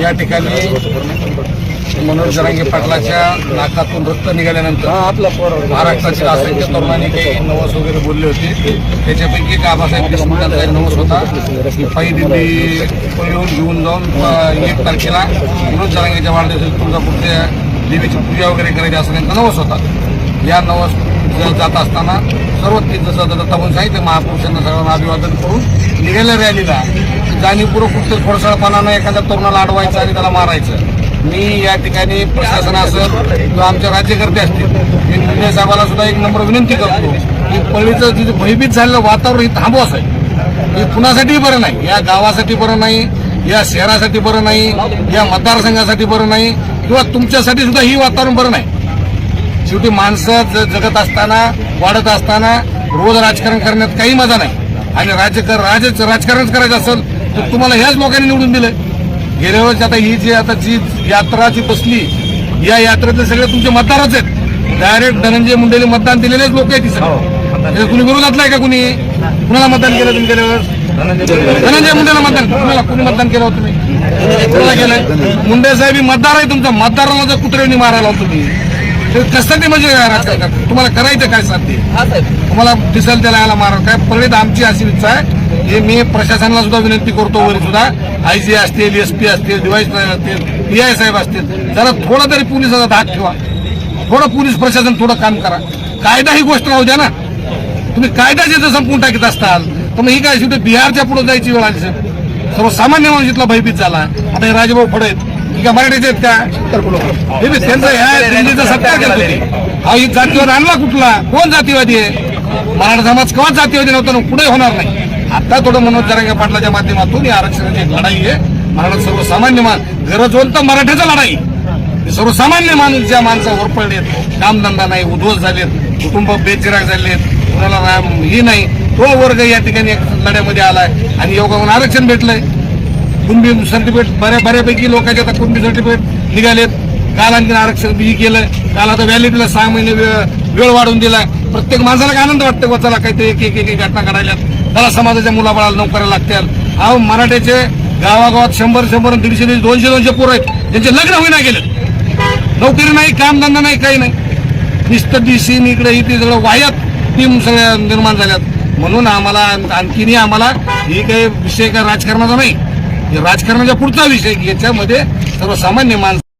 या ठिकाणी मनोज जरांगे पाटलाच्या नाकातून रक्त निघाल्यानंतर आपला पोर महाराष्ट्रातील असंख्य तरुणांनी काही नवस वगैरे बोलले होते. त्याच्यापैकी एक आबासाहेब देशमुखांचा नवस होता. की पायी दिंडी येऊन घेऊन जाऊन एक तारखेला मनोज जरांगेच्या वाढदिवसाची तुळजापूरच्या देवीची पूजा वगैरे करायची असं त्यांचा नवस होता. या नवस जात असताना सर्व ती जसं म्हणून सांगितलं महापुरुषांना सगळ्यांना अभिवादन करून निघायला रॅलीला. जाणीवपूर्वक कुठं खोडसाळपणानं एखाद्या तरुणाला अडवायचं आणि त्याला मारायचं. मी या ठिकाणी प्रशासन असेल किंवा आमच्या राज्यकर्ते असतील मी मुंडे सुद्धा एक नंबर विनंती करतो की पळीचं जे भयभीत झालेलं वातावरण हे थांबवाच आहे हे कुणासाठी बरं नाही या गावासाठी बरं नाही या शहरासाठी बरं नाही या मतदारसंघासाठी बरं नाही किंवा तुमच्यासाठी सुद्धा ही वातावरण बरं नाही. शेवटी माणसं जगत असताना वाढत असताना रोज राजकारण करण्यात काही मजा नाही. आणि राज्य राज राजकारणच करायचं असेल तर तुम्हाला ह्याच लोकांनी निवडून दिलं गेल्या वेळेस आता ही जी आता जी यात्रा जी बसली या यात्रेतले सगळे तुमचे मतदारच आहेत. डायरेक्ट धनंजय मुंडेले मतदान दिलेलेच लोक आहेत हे कुणी विरोधातलं आहे का कुणी? कुणाला मतदान केलं तुम्ही गेल्या वेळेस? धनंजय मुंडेला मतदान. कुणाला कुणी मतदान केलं होतं तुम्ही? कुणाला केलं मुंडे साहेब ही मतदार आहे तुमचा. मतदाराला जर कुत्र्यांनी मारायला होतं तुम्ही. ते कशासाठी म्हणजे? तुम्हाला करायचं काय साध्य? तुम्हाला दिसेल त्याला याला मारा काय परत आमची अशी इच्छा आहे. हे मी प्रशासनाला सुद्धा विनंती करतो वरी सुद्धा. आय जी असतील एस पी असतील डिवाईस असतील पी आय साहेब असतील जरा थोडा तरी पोलिसाचा धाक ठेवा. थोडं पोलीस प्रशासन थोडं काम करा. कायदा ही गोष्ट राहू द्या ना. तुम्ही कायदा जर संपून टाकीत असताल तर मग ही काय शेवटी बिहारच्या पुढे जायची वेळ आली सर सर्वसामान्य माणूस इथला भयभीत झाला. आता हे राजभाऊ फडे आहेत ही मराठीचे आहेत का? हे बी ह्या दिल्लीचा सत्कार केला हा ही जातीवाद आणला कुठला? कोण जातीवादी आहे? मराठा समाज केव्हा जातीवादी नव्हता ना पुढे होणार नाही. आता थोडं मनोज जरांगे पाटलाच्या माध्यमातून ही आरक्षणाची लढाई आहे. मराठा सर्वसामान्य मान गरजवंत मराठ्याचा लढाई. हे सर्वसामान्य माणूस ज्या माणसावर पडलेत. कामधंदा नाही उद्ध्वस्त झालेत. कुटुंब बेचिराग झालेत. कुणाला ही नाही. तो वर्ग या ठिकाणी लढ्यामध्ये आलाय. आणि योगावून आरक्षण भेटलंय. कुणबी सर्टिफिकेट बऱ्या बऱ्यापैकी लोकांचे आता कुणबी सर्टिफिकेट निघालेत. काल आणखीन आरक्षण बी केलं. काल आता व्हॅलिडीला सहा महिने वेळ वेळ वाढवून दिला. प्रत्येक माणसाला काय आनंद वाटतं बा चला काहीतरी एक एक एक एक घटना घडायल्यात. त्याला समाजाच्या मुलाबाळाला नोकऱ्या लागतात हा मराठ्याचे गावागावात शंभर शंभर दीडशे दीडशे दोनशे दोनशे पोरं आहेत. त्यांचे लग्न होईना गेले नोकरी नाही कामधंदा नाही काही नाही. निस्त डीसी इकडे इथे सगळं वायात टीम सगळ्या निर्माण झाल्यात. म्हणून आम्हाला आणखीनही आम्हाला ही काही विषय काय राजकारणाचा नाही. राजकारणाचा राजकारणाच्या पुढचा विषय याच्यामध्ये सर्वसामान्य माणसं